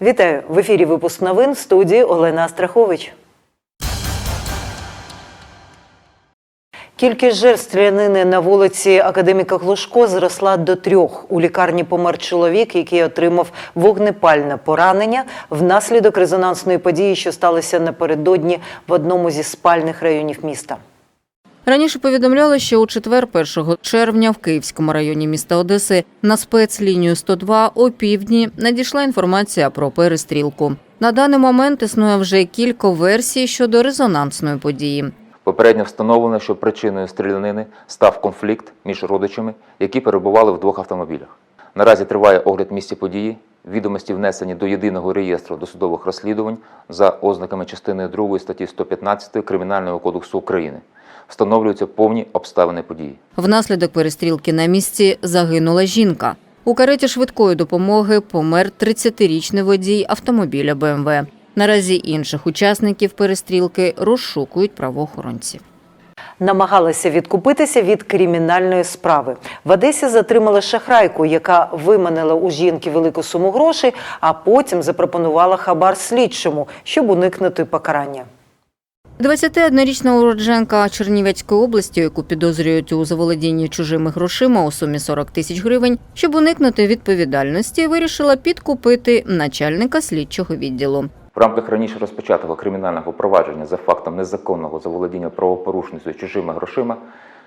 Вітаю в ефірі. Випуск новин в студії Олена Астрахович. Кількість жертв стрілянини на вулиці Академіка Глушко зросла до трьох. У лікарні помер чоловік, який отримав вогнепальне поранення внаслідок резонансної події, що сталося напередодні в одному зі спальних районів міста. Раніше повідомляли, що у четвер, 1 червня, в Київському районі міста Одеси на спецлінію 102 о півдні надійшла інформація про перестрілку. На даний момент існує вже кілька версій щодо резонансної події. Попередньо встановлено, що причиною стрілянини став конфлікт між родичами, які перебували в двох автомобілях. Наразі триває огляд місця події. Відомості внесені до єдиного реєстру досудових розслідувань за ознаками частини 2 статті 115 Кримінального кодексу України. Встановлюються повні обставини події. Внаслідок перестрілки на місці загинула жінка. У кареті швидкої допомоги помер 30-річний водій автомобіля БМВ. Наразі інших учасників перестрілки розшукують правоохоронці. намагалася відкупитися від кримінальної справи. В Одесі затримали шахрайку, яка виманила у жінки велику суму грошей, а потім запропонувала хабар слідчому, щоб уникнути покарання. 21-річна уродженка Чернівецької області, яку підозрюють у заволодінні чужими грошима у сумі 40 тисяч гривень, щоб уникнути відповідальності, вирішила підкупити начальника слідчого відділу. В рамках раніше розпочатого кримінального провадження за фактом незаконного заволодіння правопорушницею чужими грошима,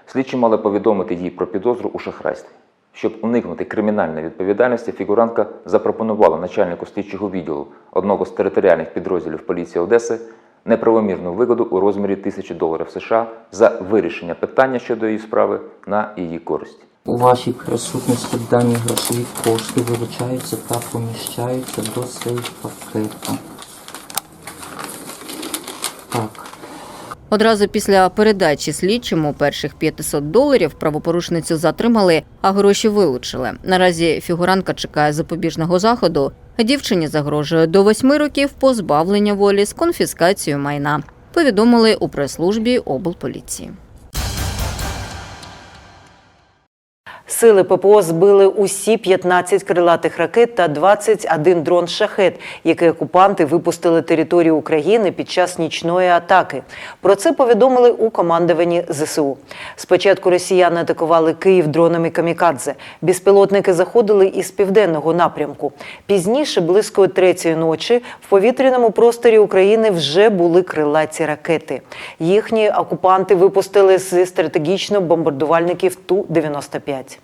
слідчі мали повідомити їй про підозру у шахрайстві. Щоб уникнути кримінальної відповідальності, фігурантка запропонувала начальнику слідчого відділу одного з територіальних підрозділів поліції Одеси неправомірну вигоду у розмірі тисячі доларів США за вирішення питання щодо її справи на її користь. У вашій присутності дані грошові кошти вилучаються та поміщаються до сейф-пакету. Так. Одразу після передачі слідчому перших 500 доларів правопорушницю затримали, а гроші вилучили. Наразі фігуранка чекає запобіжного заходу. Дівчині загрожує до восьми років позбавлення волі з конфіскацією майна. Повідомили у прес-службі облполіції. Сили ППО збили усі 15 крилатих ракет та 21 дрон шахет, які окупанти випустили територію України під час нічної атаки. Про це повідомили у командуванні ЗСУ. Спочатку росіяни атакували Київ дронами камікадзе. Безпілотники заходили із південного напрямку. Пізніше, близько третьої ночі, в повітряному просторі України вже були крилаті ракети. Їхні окупанти випустили зі стратегічно бомбардувальників Ту-95.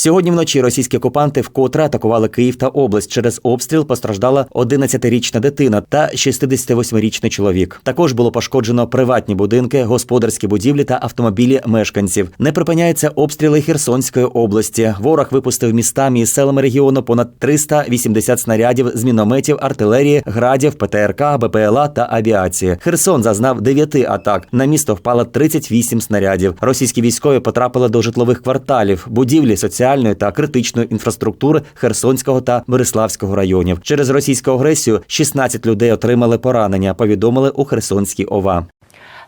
Сьогодні вночі російські окупанти вкотре атакували Київ та область. Через обстріл постраждала 11-річна дитина та 68-річний чоловік. Також було пошкоджено приватні будинки, господарські будівлі та автомобілі мешканців. Не припиняються обстріли Херсонської області. Ворог випустив містами і селами регіону понад 380 снарядів з мінометів, артилерії, градів, ПТРК, БПЛА та авіації. Херсон зазнав 9 атак. На місто впало 38 снарядів. Російські військові потрапили до житлових кварталів, будівлі соціальної та критичної інфраструктури Херсонського та Бориславського районів. Через російську агресію 16 людей отримали поранення. Повідомили у Херсонській ОВА.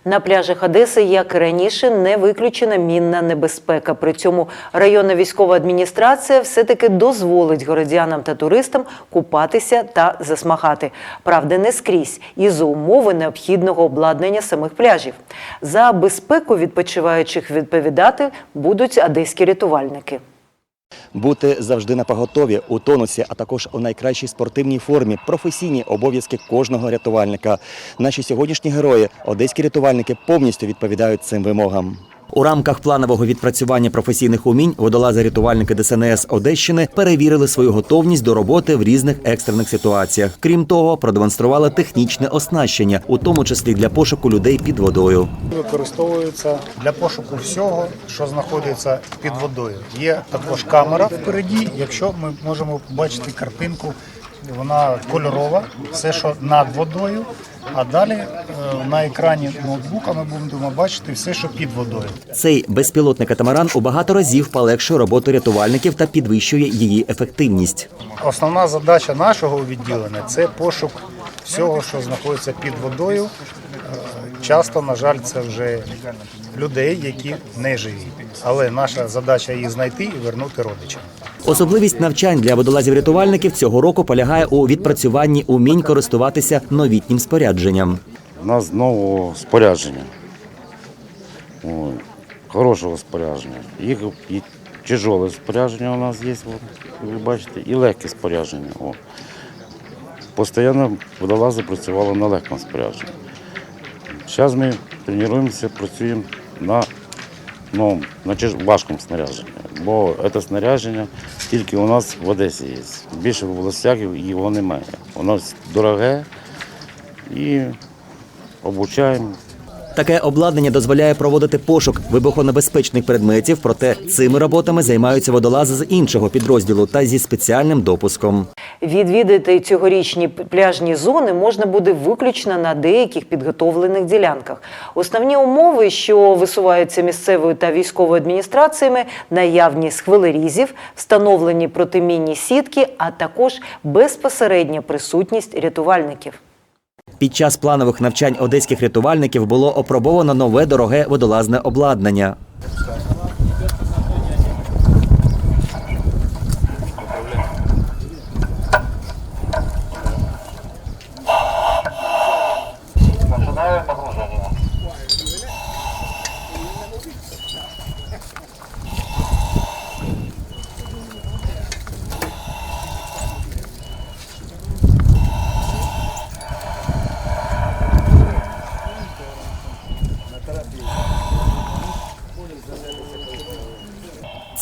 На пляжах Одеси, як і раніше, не виключена мінна небезпека. При цьому районна військова адміністрація все-таки дозволить городянам та туристам купатися та засмагати. Правда, не скрізь і за умови необхідного обладнання самих пляжів. За безпеку відпочиваючих відповідати будуть одеські рятувальники. Бути завжди на поготові у тонусі, а також у найкращій спортивній формі, професійні обов'язки кожного рятувальника. Наші сьогоднішні герої, одеські рятувальники, повністю відповідають цим вимогам. У рамках планового відпрацювання професійних умінь водолази-рятувальники ДСНС Одещини перевірили свою готовність до роботи в різних екстрених ситуаціях. Крім того, продемонстрували технічне оснащення, у тому числі для пошуку людей під водою. використовується для пошуку всього, що знаходиться під водою. Є також камера впереді. Якщо ми можемо побачити картинку, вона кольорова, все, що над водою. А далі е, на екрані ноутбука ми будемо бачити все, що під водою. Цей безпілотний катамаран у багато разів полегшує роботу рятувальників та підвищує її ефективність. Основна задача нашого відділення це пошук всього, що знаходиться під водою. Е, Часто, на жаль, це вже людей, які не живі. Але наша задача їх знайти і вернути родичам. Особливість навчань для водолазів-рятувальників цього року полягає у відпрацюванні умінь користуватися новітнім спорядженням. У нас нового спорядження. Хорошого спорядження. Їх і тяжеле спорядження у нас є, ви бачите, і легке спорядження. О. Постійно водолази працювали на легкому спорядженні. Зараз ми тренуємося, працюємо на, ну, на важкому снарядженні. Бо це снарядження тільки у нас в Одесі є. Більше в областях його немає. Воно дороге і обучаємо. Таке обладнання дозволяє проводити пошук вибухонебезпечних предметів, проте цими роботами займаються водолази з іншого підрозділу та зі спеціальним допуском. Відвідати цьогорічні пляжні зони можна буде виключно на деяких підготовлених ділянках. Основні умови, що висуваються місцевою та військовою адміністраціями, наявність хвилерізів, встановлені протимінні сітки, а також безпосередня присутність рятувальників. Під час планових навчань одеських рятувальників було опробовано нове дороге водолазне обладнання.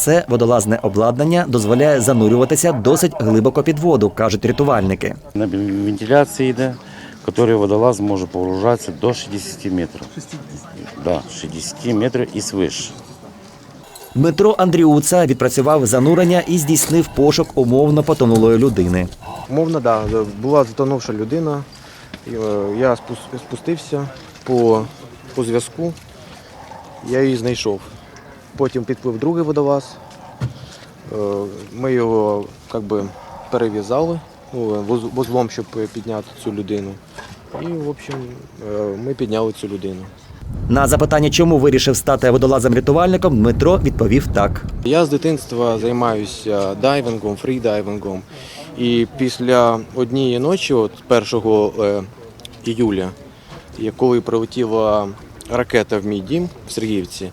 Це водолазне обладнання дозволяє занурюватися досить глибоко під воду, кажуть рятувальники. На вентиляції йде, який водолаз може погружатися до 60 метрів. 60? Да, 60 метрів і свише. Дмитро Андріуца відпрацював занурення і здійснив пошук умовно потонулої людини. Умовно, да, була затонувша людина. Е, Я спустився по, по зв'язку, я її знайшов. Потім підплив другий водолаз. Е, Ми його як би, перев'язали ну, вузлом, щоб підняти цю людину. І, в общем, е, ми підняли цю людину. На запитання, чому вирішив стати водолазом-рятувальником, Дмитро відповів так. Я з дитинства займаюся дайвингом, фрідайвингом. І після однієї ночі, от 1 е, іюля, коли прилетіла ракета в мій дім в Сергіївці,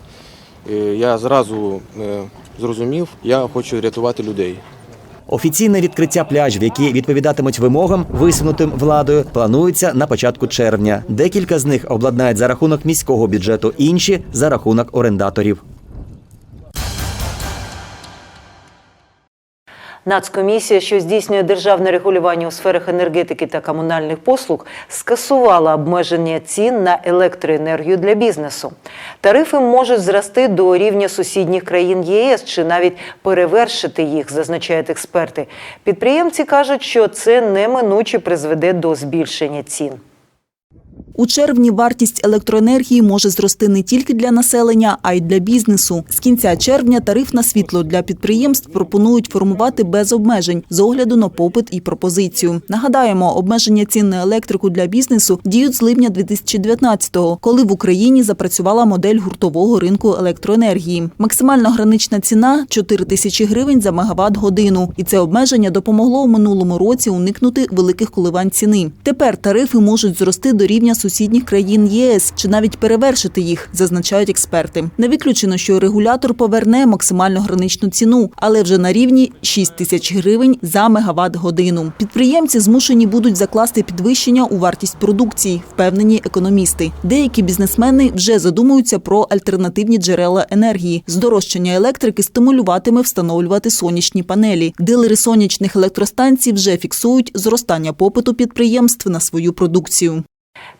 я зразу е, зрозумів, я хочу рятувати людей. Офіційне відкриття пляжів, які відповідатимуть вимогам, висунутим владою, планується на початку червня. Декілька з них обладнають за рахунок міського бюджету, інші за рахунок орендаторів. Нацкомісія, що здійснює державне регулювання у сферах енергетики та комунальних послуг, скасувала обмеження цін на електроенергію для бізнесу. Тарифи можуть зрости до рівня сусідніх країн ЄС чи навіть перевершити їх, зазначають експерти. Підприємці кажуть, що це неминуче призведе до збільшення цін. У червні вартість електроенергії може зрости не тільки для населення, а й для бізнесу. З кінця червня тариф на світло для підприємств пропонують формувати без обмежень з огляду на попит і пропозицію. Нагадаємо, обмеження цін на електрику для бізнесу діють з липня 2019-го, коли в Україні запрацювала модель гуртового ринку електроенергії. Максимальна гранична ціна 4 тисячі гривень за мегаватт годину. І це обмеження допомогло у минулому році уникнути великих коливань ціни. Тепер тарифи можуть зрости до рівня сусідніх країн ЄС чи навіть перевершити їх, зазначають експерти. Не виключено, що регулятор поверне максимальну граничну ціну, але вже на рівні 6 тисяч гривень за мегаватт годину. Підприємці змушені будуть закласти підвищення у вартість продукції, впевнені економісти. Деякі бізнесмени вже задумуються про альтернативні джерела енергії. Здорожчання електрики стимулюватиме встановлювати сонячні панелі. Дилери сонячних електростанцій вже фіксують зростання попиту підприємств на свою продукцію.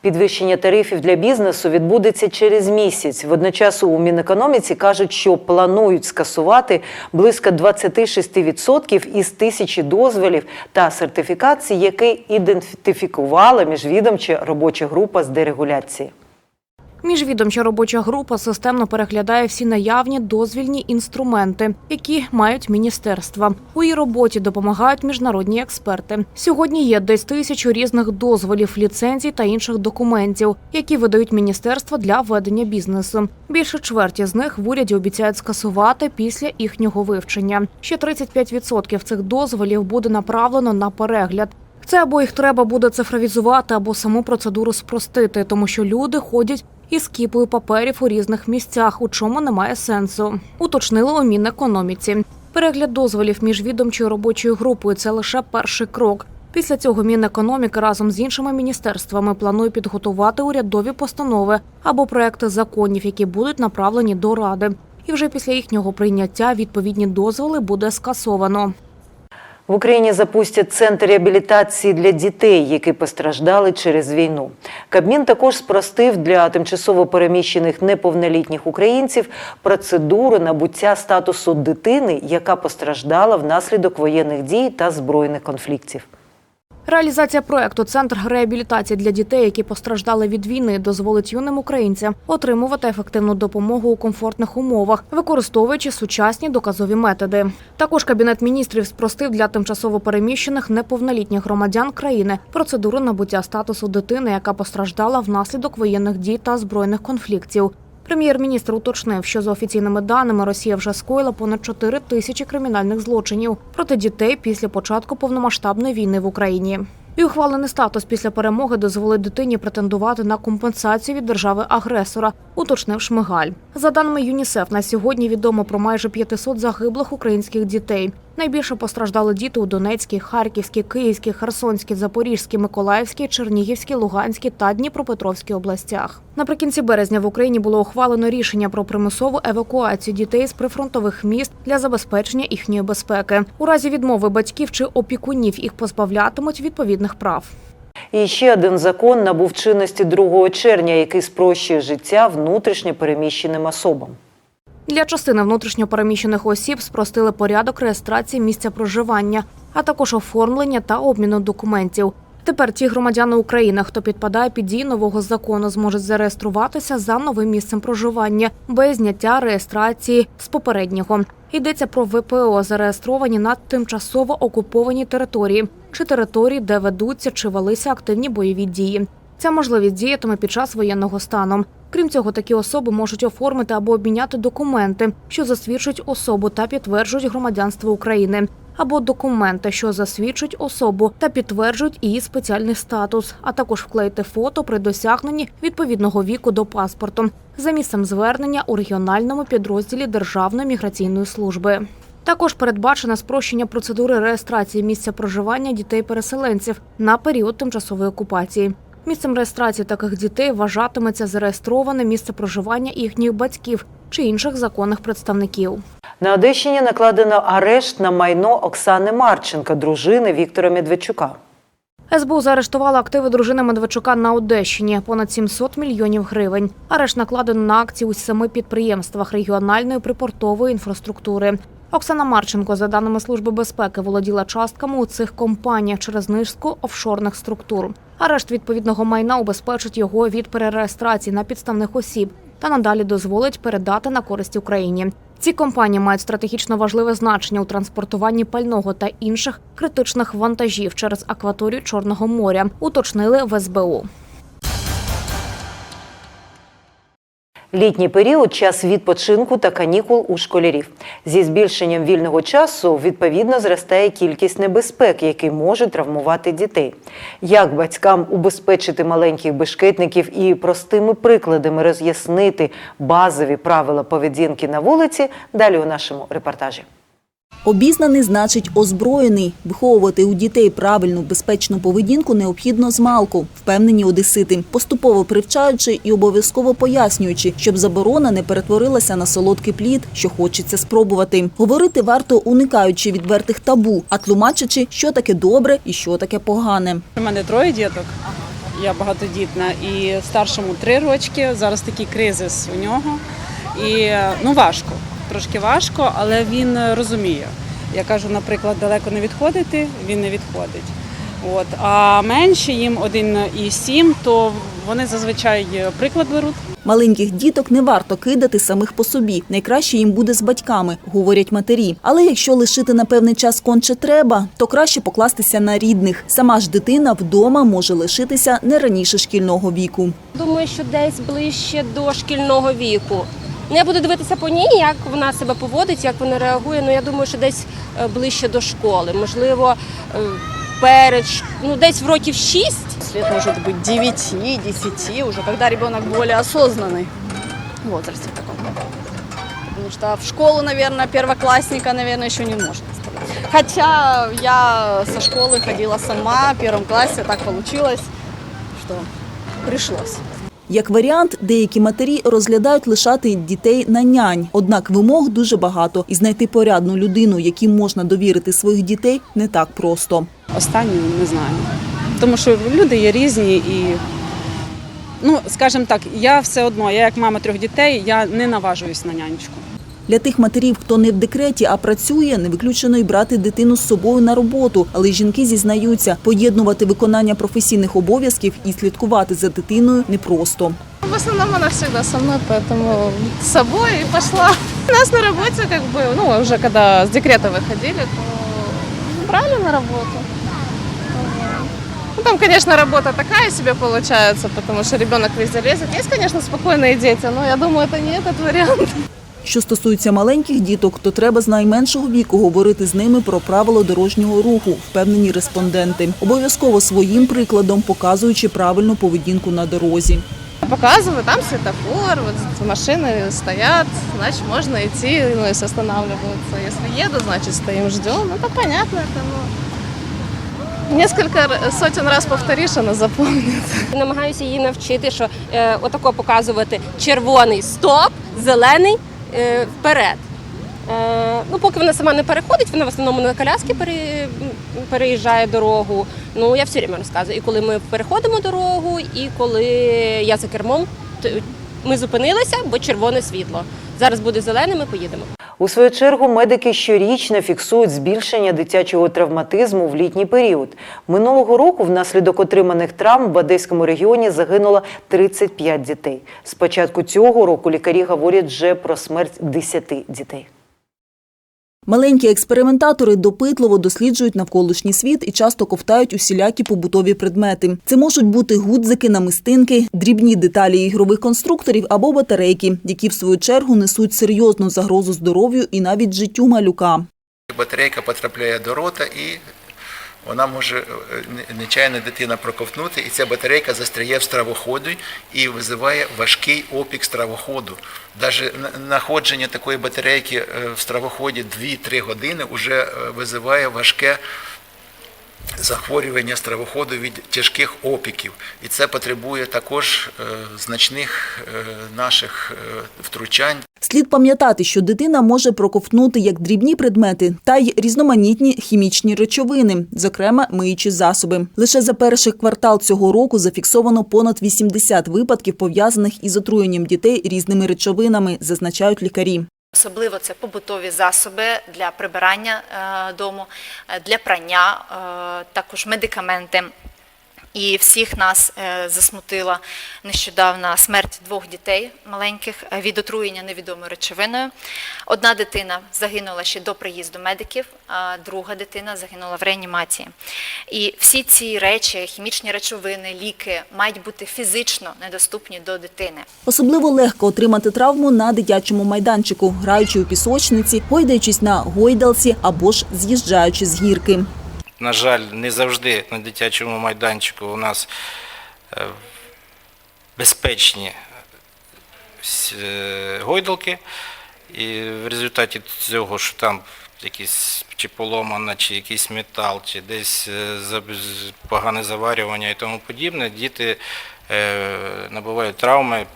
Підвищення тарифів для бізнесу відбудеться через місяць. Водночас у Мінекономіці кажуть, що планують скасувати близько 26% із тисячі дозволів та сертифікацій, які ідентифікувала міжвідомча робоча група з дерегуляції. Міжвідомча робоча група системно переглядає всі наявні дозвільні інструменти, які мають міністерства. У її роботі допомагають міжнародні експерти. Сьогодні є десь тисячу різних дозволів, ліцензій та інших документів, які видають міністерства для ведення бізнесу. Більше чверті з них в уряді обіцяють скасувати після їхнього вивчення. Ще 35% цих дозволів буде направлено на перегляд. Це або їх треба буде цифровізувати, або саму процедуру спростити, тому що люди ходять із кіпою паперів у різних місцях, у чому немає сенсу. Уточнили у Мінекономіці. Перегляд дозволів міжвідомчою робочою групою це лише перший крок. Після цього Мінекономіки разом з іншими міністерствами планує підготувати урядові постанови або проекти законів, які будуть направлені до ради. І вже після їхнього прийняття відповідні дозволи буде скасовано. В Україні запустять центр реабілітації для дітей, які постраждали через війну. Кабмін також спростив для тимчасово переміщених неповнолітніх українців процедуру набуття статусу дитини, яка постраждала внаслідок воєнних дій та збройних конфліктів. Реалізація проекту Центр реабілітації для дітей, які постраждали від війни, дозволить юним українцям отримувати ефективну допомогу у комфортних умовах, використовуючи сучасні доказові методи. Також кабінет міністрів спростив для тимчасово переміщених неповнолітніх громадян країни процедуру набуття статусу дитини, яка постраждала внаслідок воєнних дій та збройних конфліктів. Прем'єр-міністр уточнив, що за офіційними даними Росія вже скоїла понад 4 тисячі кримінальних злочинів проти дітей після початку повномасштабної війни в Україні. І ухвалений статус після перемоги дозволить дитині претендувати на компенсацію від держави-агресора, уточнив Шмигаль. За даними ЮНІСЕФ, на сьогодні відомо про майже 500 загиблих українських дітей. Найбільше постраждали діти у Донецькій, Харківській, Київській, Херсонській, Запорізькій, Миколаївській, Чернігівській, Луганській та Дніпропетровській областях. Наприкінці березня в Україні було ухвалено рішення про примусову евакуацію дітей з прифронтових міст для забезпечення їхньої безпеки. У разі відмови батьків чи опікунів їх позбавлятимуть відповідних прав. І ще один закон набув чинності 2 червня, який спрощує життя внутрішньо переміщеним особам. Для частини внутрішньопереміщених осіб спростили порядок реєстрації місця проживання, а також оформлення та обміну документів. Тепер ті громадяни України, хто підпадає під дії нового закону, зможуть зареєструватися за новим місцем проживання без зняття реєстрації з попереднього. Йдеться про ВПО, зареєстровані на тимчасово окупованій території чи території, де ведуться чи велися активні бойові дії. Ця можливість діятиме під час воєнного стану. Крім цього, такі особи можуть оформити або обміняти документи, що засвідчують особу та підтверджують громадянство України, або документи, що засвідчують особу та підтверджують її спеціальний статус, а також вклеїти фото при досягненні відповідного віку до паспорту за місцем звернення у регіональному підрозділі Державної міграційної служби. Також передбачено спрощення процедури реєстрації місця проживання дітей-переселенців на період тимчасової окупації. Місцем реєстрації таких дітей вважатиметься зареєстроване місце проживання їхніх батьків чи інших законних представників. На Одещині накладено арешт на майно Оксани Марченка, дружини Віктора Медведчука. СБУ заарештувала активи дружини Медведчука на Одещині понад 700 мільйонів гривень. Арешт накладено на акції у семи підприємствах регіональної припортової інфраструктури. Оксана Марченко, за даними Служби безпеки, володіла частками у цих компаніях через низку офшорних структур. Арешт відповідного майна убезпечить його від перереєстрації на підставних осіб та надалі дозволить передати на користь Україні. Ці компанії мають стратегічно важливе значення у транспортуванні пального та інших критичних вантажів через акваторію Чорного моря, уточнили в СБУ. Літній період час відпочинку та канікул у школярів. Зі збільшенням вільного часу відповідно зростає кількість небезпек, які можуть травмувати дітей. Як батькам убезпечити маленьких бешкетників і простими прикладами роз'яснити базові правила поведінки на вулиці? Далі у нашому репортажі. Обізнаний значить озброєний. Виховувати у дітей правильну безпечну поведінку необхідно з малку, впевнені одесити, поступово привчаючи і обов'язково пояснюючи, щоб заборона не перетворилася на солодкий плід, що хочеться спробувати. Говорити варто уникаючи відвертих табу, а тлумачачи, що таке добре і що таке погане. У мене троє діток. Я багатодітна і старшому три рочки. Зараз такий кризис у нього. І ну важко, трошки важко, але він розуміє. Я кажу, наприклад, далеко не відходити, він не відходить. От. А менше їм 1,7, то Вони зазвичай е, приклад беруть. Маленьких діток не варто кидати самих по собі. Найкраще їм буде з батьками, говорять матері. Але якщо лишити на певний час конче треба, то краще покластися на рідних. Сама ж дитина вдома може лишитися не раніше шкільного віку. Думаю, що десь ближче до шкільного віку. Ну, я буду дивитися по ній, як вона себе поводить, як вона реагує. Ну я думаю, що десь е, ближче до школи. Можливо, е, перед ш- ну десь в років 6. лет, может быть, 9, 10, уже когда ребенок более осознанный в возрасте таком. Потому что в школу, наверное, первоклассника, наверное, еще не можно оставлять. Хотя я со школы ходила сама, в первом классе так получилось, что пришлось. Як варіант, деякі матері розглядають лишати дітей на нянь. Однак вимог дуже багато, і знайти порядну людину, якій можна довірити своїх дітей, не так просто. Останню не знаю. Тому що люди є різні і, ну, скажімо так, я все одно, я як мама трьох дітей, я не наважуюсь на нянечку. Для тих матерів, хто не в декреті, а працює, не виключено й брати дитину з собою на роботу. Але жінки зізнаються, поєднувати виконання професійних обов'язків і слідкувати за дитиною непросто. В основном она всегда со мной, поэтому с собой и пошла. У нас на работе, как бы, ну, уже когда с декрета выходили, то брали на работу. Ну, там, конечно, работа такая себе получается, потому что ребенок везде лезет. Есть, конечно, спокойные дети, но я думаю, это не этот вариант. Що стосується маленьких діток, то треба з найменшого віку говорити з ними про правила дорожнього руху, впевнені респонденти. Обов'язково своїм прикладом показуючи правильну поведінку на дорозі. Показываю, там светофор, вот машины стоят, значит, можно идти, ну, если останавливаются. Если едут, значит, стоим, ждем. Ну, это понятно, это, ну, несколько р- сотен раз повторишь, она запомнит. Намагаюся її навчити, що е, отако показувати червоний стоп, зелений е, вперед. Е, ну, поки вона сама не переходить, вона в основному на коляски пере, переїжджає дорогу. Ну, я все время розказую. І коли ми переходимо дорогу, і коли я за кермом, ми зупинилися, бо червоне світло. Зараз буде зелене, ми поїдемо. У свою чергу медики щорічно фіксують збільшення дитячого травматизму в літній період. Минулого року внаслідок отриманих травм в Одеському регіоні загинуло 35 дітей. З початку цього року лікарі говорять вже про смерть 10 дітей. Маленькі експериментатори допитливо досліджують навколишній світ і часто ковтають усілякі побутові предмети. Це можуть бути гудзики, намистинки, дрібні деталі ігрових конструкторів або батарейки, які в свою чергу несуть серйозну загрозу здоров'ю і навіть життю малюка. Батарейка потрапляє до рота і вона може е, нечайно дитина проковтнути, і ця батарейка застряє в стравоході і визиває важкий опік стравоходу. Навіть знаходження такої батарейки е, в стравоході 2-3 години вже е, визиває важке захворювання стравоходу від тяжких опіків. І це потребує також е, значних е, наших е, втручань. Слід пам'ятати, що дитина може проковтнути як дрібні предмети, та й різноманітні хімічні речовини, зокрема миючі засоби. Лише за перший квартал цього року зафіксовано понад 80 випадків пов'язаних із отруєнням дітей різними речовинами, зазначають лікарі. Особливо це побутові засоби для прибирання е, дому, е, для прання, е, також медикаменти. І всіх нас е, засмутила нещодавна смерть двох дітей маленьких е, від отруєння невідомою речовиною. Одна дитина загинула ще до приїзду медиків, а друга дитина загинула в реанімації. І всі ці речі, хімічні речовини, ліки мають бути фізично недоступні до дитини. Особливо легко отримати травму на дитячому майданчику, граючи у пісочниці, гойдаючись на гойдалці або ж з'їжджаючи з гірки. На жаль, не завжди на дитячому майданчику у нас е, безпечні е, гойдалки. І в результаті цього, що там якісь чи поломана, чи якийсь метал, чи десь е, погане заварювання і тому подібне, діти набувають травми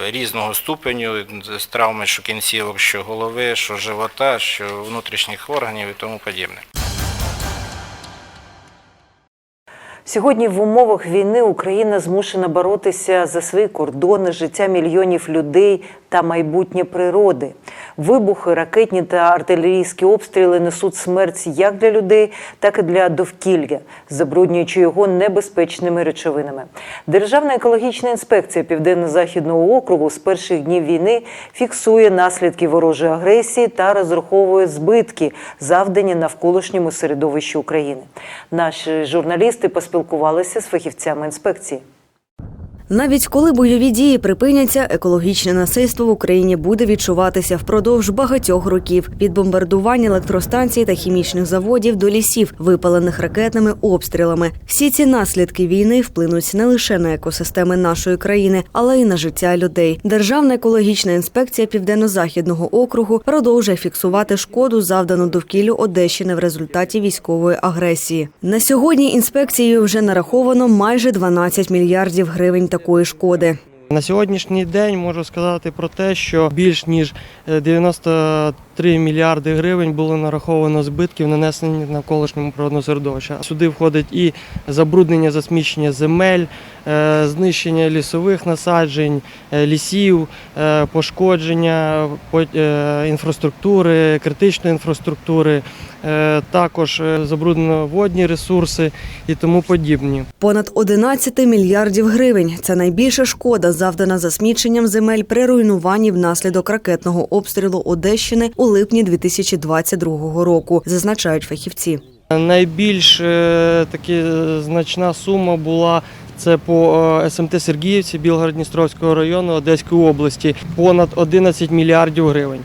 різного ступеню, з травми, що кінцівок, що голови, що живота, що внутрішніх органів і тому подібне. Сьогодні в умовах війни Україна змушена боротися за свої кордони, життя мільйонів людей та майбутнє природи. Вибухи, ракетні та артилерійські обстріли несуть смерть як для людей, так і для довкілля, забруднюючи його небезпечними речовинами. Державна екологічна інспекція Південно-Західного округу з перших днів війни фіксує наслідки ворожої агресії та розраховує збитки, завдані навколишньому середовищу України. Наші журналісти поспілкувалися з фахівцями інспекції. Навіть коли бойові дії припиняться, екологічне насильство в Україні буде відчуватися впродовж багатьох років від бомбардувань електростанцій та хімічних заводів до лісів, випалених ракетними обстрілами. Всі ці наслідки війни вплинуть не лише на екосистеми нашої країни, але й на життя людей. Державна екологічна інспекція Південно-Західного округу продовжує фіксувати шкоду, завдану довкіллю Одещини в результаті військової агресії. На сьогодні інспекцією вже нараховано майже 12 мільярдів гривень такої шкоди. На сьогоднішній день можу сказати про те, що більш ніж е, 90 3 мільярди гривень було нараховано збитків, нанесені навколишньому природному середовищу. Сюди входить і забруднення, засмічення земель, е, знищення лісових насаджень, е, лісів, е, пошкодження інфраструктури, критичної інфраструктури, також забруднено водні ресурси і тому подібні. Понад 11 мільярдів гривень це найбільша шкода, завдана засміченням земель при руйнуванні внаслідок ракетного обстрілу Одещини у липні 2022 року, зазначають фахівці. Найбільш е, таки значна сума була це по е, СМТ Сергіївці Білгород-Дністровського району Одеської області понад 11 мільярдів гривень.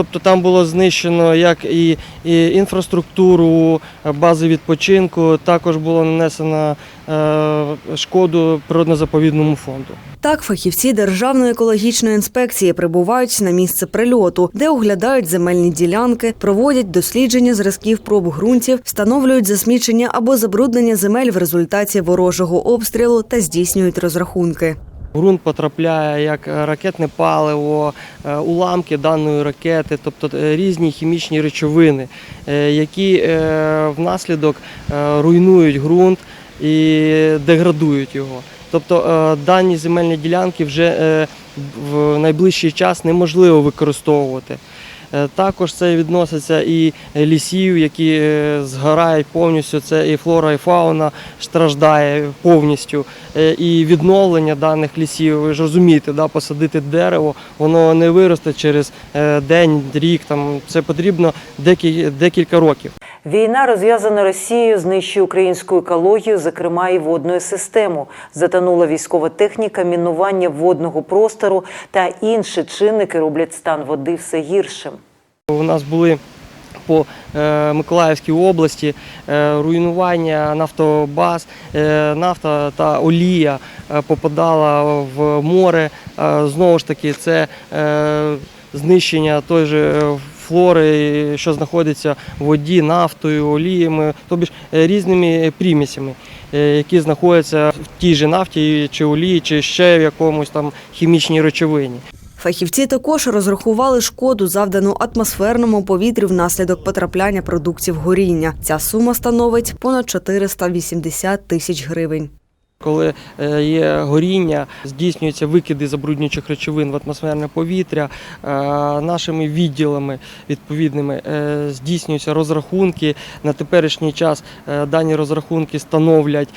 Тобто там було знищено як і, інфраструктуру, е, бази відпочинку, також було нанесено е, шкоду природно-заповідному фонду. Так, фахівці Державної екологічної інспекції прибувають на місце прильоту, де оглядають земельні ділянки, проводять дослідження зразків проб ґрунтів, встановлюють засмічення або забруднення земель в результаті ворожого обстрілу та здійснюють розрахунки. В ґрунт потрапляє як е, ракетне паливо, е, уламки даної ракети, тобто е, різні хімічні речовини, які внаслідок руйнують ґрунт і деградують його. Тобто дані земельні ділянки вже в найближчий час неможливо використовувати. Е, Також це відноситься і лісів, які е, згорають повністю. Це і флора, і фауна страждає повністю. Е, І відновлення даних лісів. Ви ж розумієте, да, посадити дерево, воно не виросте через день, рік. Там це потрібно декілька років. Війна, розв'язана Росією, знищує українську екологію, зокрема і водну систему. Затонула військова техніка, мінування водного простору та інші чинники роблять стан води все гіршим. У нас були по е, Миколаївській області е, руйнування нафтобаз, е, нафта та олія попадала в море. Знову ж таки, це знищення той же флори, що знаходиться в воді, нафтою, оліями, тобто ж е, різними примісями, е, які знаходяться в тій же нафті чи олії, чи ще в якомусь там хімічній речовині. Фахівці також розрахували шкоду, завдану атмосферному повітрю внаслідок потрапляння продуктів горіння. Ця сума становить понад 480 тисяч гривень. Коли е, є горіння, здійснюються викиди забруднюючих речовин в атмосферне повітря. е, Нашими відділами відповідними е, здійснюються розрахунки. На теперішній час дані розрахунки становлять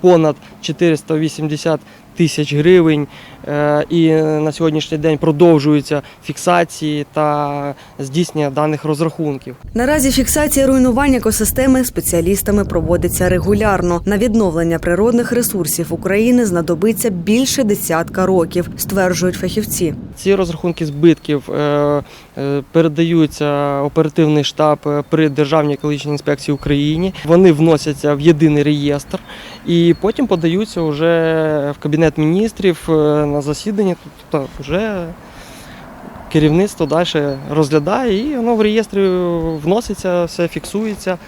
понад 480 тисяч гривень. Е, І на сьогоднішній день продовжуються фіксації та здійснення даних розрахунків. Наразі фіксація руйнування екосистеми спеціалістами проводиться регулярно. На відновлення природних ресурсів України знадобиться більше десятка років, стверджують фахівці. Ці розрахунки збитків е, е, передаються оперативний штаб при Державній екологічній інспекції України. Вони вносяться в єдиний реєстр і потім подаються вже в кабінет міністрів на засідання. Тобто вже керівництво далі розглядає і воно в реєстрі вноситься, все фіксується.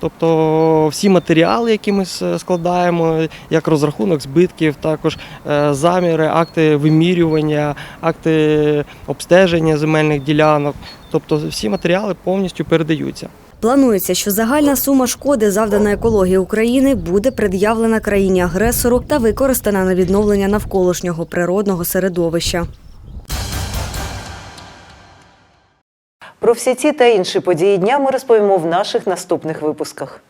Тобто всі матеріали, які ми складаємо, як розрахунок збитків, також е, заміри, акти вимірювання, акти обстеження земельних ділянок. Тобто всі матеріали повністю передаються. Планується, що загальна сума шкоди, завдана екології України, буде пред'явлена країні агресору та використана на відновлення навколишнього природного середовища. Про всі ці та інші події дня ми розповімо в наших наступних випусках.